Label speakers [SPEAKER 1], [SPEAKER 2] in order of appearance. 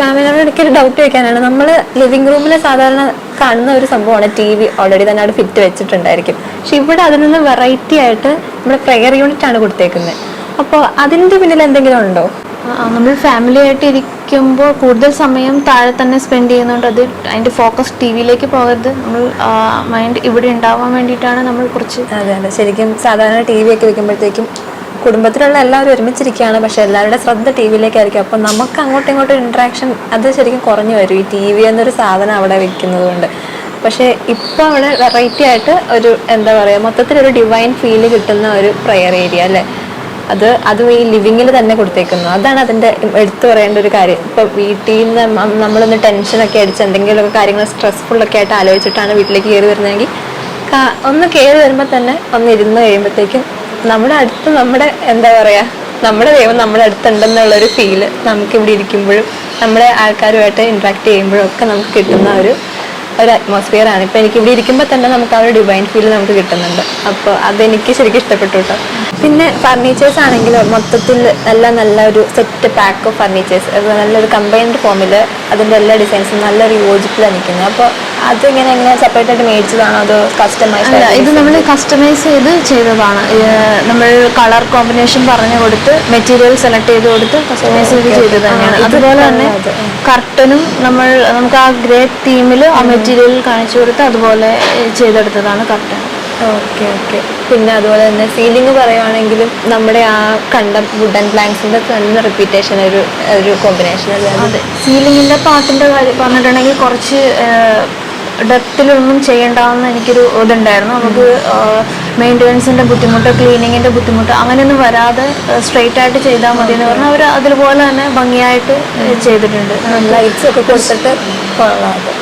[SPEAKER 1] മാമിനോട് എനിക്കൊരു ഡൗട്ട് ചോദിക്കാനാണ്. നമ്മൾ ലിവിംഗ് റൂമിൽ സാധാരണ കാണുന്ന ഒരു സംഭവമാണ് ടി വി ഓൾറെഡി തന്നെ അവിടെ ഫിറ്റ് വെച്ചിട്ടുണ്ടായിരിക്കും. പക്ഷെ ഇവിടെ അതിൽ നിന്ന് വെറൈറ്റി ആയിട്ട് നമ്മുടെ പ്രെയർ യൂണിറ്റ് ആണ് കൊടുത്തേക്കുന്നത് അപ്പോൾ അതിന്റെ പിന്നിൽ എന്തെങ്കിലും ഉണ്ടോ?
[SPEAKER 2] നമ്മൾ ഫാമിലി ആയിട്ട് ഇരിക്കുമ്പോൾ കൂടുതൽ സമയം താഴെ തന്നെ സ്പെൻഡ് ചെയ്യുന്നതുകൊണ്ട് അത് അതിന്റെ ഫോക്കസ് ടി വിയിലേക്ക് പോകരുത്. നമ്മൾ മൈൻഡ് ഇവിടെ ഉണ്ടാവാൻ വേണ്ടിയിട്ടാണ് നമ്മൾ കുറച്ച്
[SPEAKER 1] അതെ അതെ. ശരിക്കും സാധാരണ ടി വി ഒക്കെ വെക്കുമ്പോഴത്തേക്കും കുടുംബത്തിലുള്ള എല്ലാവരും ഒരുമിച്ചിരിക്കുകയാണ്. പക്ഷെ എല്ലാവരുടെ ശ്രദ്ധ ടി വിയിലേക്കായിരിക്കും. അപ്പം നമുക്ക് അങ്ങോട്ടും ഇങ്ങോട്ടും ഇൻട്രാക്ഷൻ അത് ശരിക്കും കുറഞ്ഞു വരും. ഈ ടി വി എന്നൊരു സാധനം അവിടെ വെക്കുന്നത് കൊണ്ട് പക്ഷേ ഇപ്പോൾ അവിടെ വെറൈറ്റി ആയിട്ട് ഒരു എന്താ പറയുക മൊത്തത്തിലൊരു ഡിവൈൻ ഫീൽ കിട്ടുന്ന ഒരു പ്രെയർ ഏരിയ അല്ലേ? അത് അതും ഈ ലിവിങ്ങിൽ തന്നെ കൊടുത്തേക്കുന്നു. അതാണ് അതിന്റെ എടുത്തു പറയേണ്ട ഒരു കാര്യം. ഇപ്പോൾ വീട്ടിൽ നിന്ന് നമ്മളൊന്ന് ടെൻഷനൊക്കെ അടിച്ച് എന്തെങ്കിലുമൊക്കെ കാര്യങ്ങൾ സ്ട്രെസ്ഫുള്ളൊക്കെ ആയിട്ട് ആലോചിച്ചിട്ടാണ് വീട്ടിലേക്ക് കയറി വരുന്നതെങ്കിൽ ഒന്ന് കയറി വരുമ്പോൾ തന്നെ ഒന്ന് ഇരുന്ന് കഴിയുമ്പോഴത്തേക്കും നമ്മുടെ അടുത്ത് നമ്മുടെ എന്താ പറയാ നമ്മുടെ ദൈവം നമ്മുടെ അടുത്തുണ്ടെന്നുള്ള ഒരു ഫീൽ നമുക്ക് ഇവിടെ ഇരിക്കുമ്പോഴും നമ്മുടെ ആൾക്കാരുമായിട്ട് ഇന്ററാക്ട് ചെയ്യുമ്പോഴും ഒക്കെ നമുക്ക് കിട്ടുന്ന ഒരു ഒരു അറ്റ്മോസ്ഫിയർ ആണ്. ഇപ്പൊ എനിക്ക് ഇവിടെ ഇരിക്കുമ്പോൾ തന്നെ നമുക്ക് ആ ഒരു ഡിവൈൻ ഫീൽ നമുക്ക് കിട്ടുന്നുണ്ട്. അപ്പോൾ അതെനിക്ക് ശരിക്കും ഇഷ്ടപ്പെട്ടു കേട്ടോ പിന്നെ ഫർണിച്ചേഴ്സ് ആണെങ്കിലും മൊത്തത്തിൽ നല്ല നല്ല ഒരു സെറ്റ് പാക്ക് ഓഫ് ഫർണിച്ചേഴ്സ് നല്ലൊരു കമ്പൈൻഡ് ഫോമിൽ അതിന്റെ എല്ലാ ഡിസൈൻസും നല്ലൊരു യോജിപ്പിലാണ് നിൽക്കുന്നത്. അപ്പോൾ അതിങ്ങനെ എങ്ങനെ സെപ്പറേറ്റ് ആയിട്ട് മേടിച്ചതാണോ അതോ കസ്റ്റമൈസ്
[SPEAKER 2] അല്ല ഇത് നമ്മൾ കസ്റ്റമൈസ് ചെയ്ത് ചെയ്തതാണ്. നമ്മൾ കളർ കോമ്പിനേഷൻ പറഞ്ഞു കൊടുത്ത് മെറ്റീരിയൽ സെലക്ട് ചെയ്ത് കൊടുത്ത് കസ്റ്റമൈസ് ചെയ്ത് ചെയ്ത് തന്നെയാണ്. അതുപോലെ തന്നെ കർട്ടനും നമ്മൾ നമുക്ക് ആ ഗ്രേ തീമിൽ ആ മെറ്റീരിയൽ കാണിച്ചു കൊടുത്ത് അതുപോലെ ചെയ്തെടുത്തതാണ് കർട്ടൻ
[SPEAKER 1] ഓക്കെ ഓക്കെ പിന്നെ അതുപോലെ തന്നെ സീലിംഗ് പറയുവാണെങ്കിലും നമ്മുടെ ആ കണ്ട വുഡൻ പ്ലാങ്ക്സിന്റെ തന്നെ റിപ്പീറ്റേഷൻ ഒരു ഒരു കോമ്പിനേഷൻ അല്ലേ? അതെ.
[SPEAKER 2] സീലിംഗിന്റെ പാട്ടിന്റെ കാര്യം പറഞ്ഞിട്ടുണ്ടെങ്കിൽ കുറച്ച് ഡെപ്തിലൊന്നും ചെയ്യേണ്ടാവുന്ന എനിക്കൊരു ഇതുണ്ടായിരുന്നു. നമുക്ക് മെയിന്റെനൻസിന്റെ ബുദ്ധിമുട്ട് ക്ലീനിങ്ങിന്റെ ബുദ്ധിമുട്ട് അങ്ങനെയൊന്നും വരാതെ സ്ട്രെയിറ്റ് ആയിട്ട് ചെയ്താൽ മതി എന്ന് പറഞ്ഞാൽ അവർ അതുപോലെ തന്നെ ഭംഗിയായിട്ട് ചെയ്തിട്ടുണ്ട്.
[SPEAKER 1] ലൈറ്റ്സ് ഒക്കെ കൊടുത്തിട്ട് കൊള്ളാം അത്.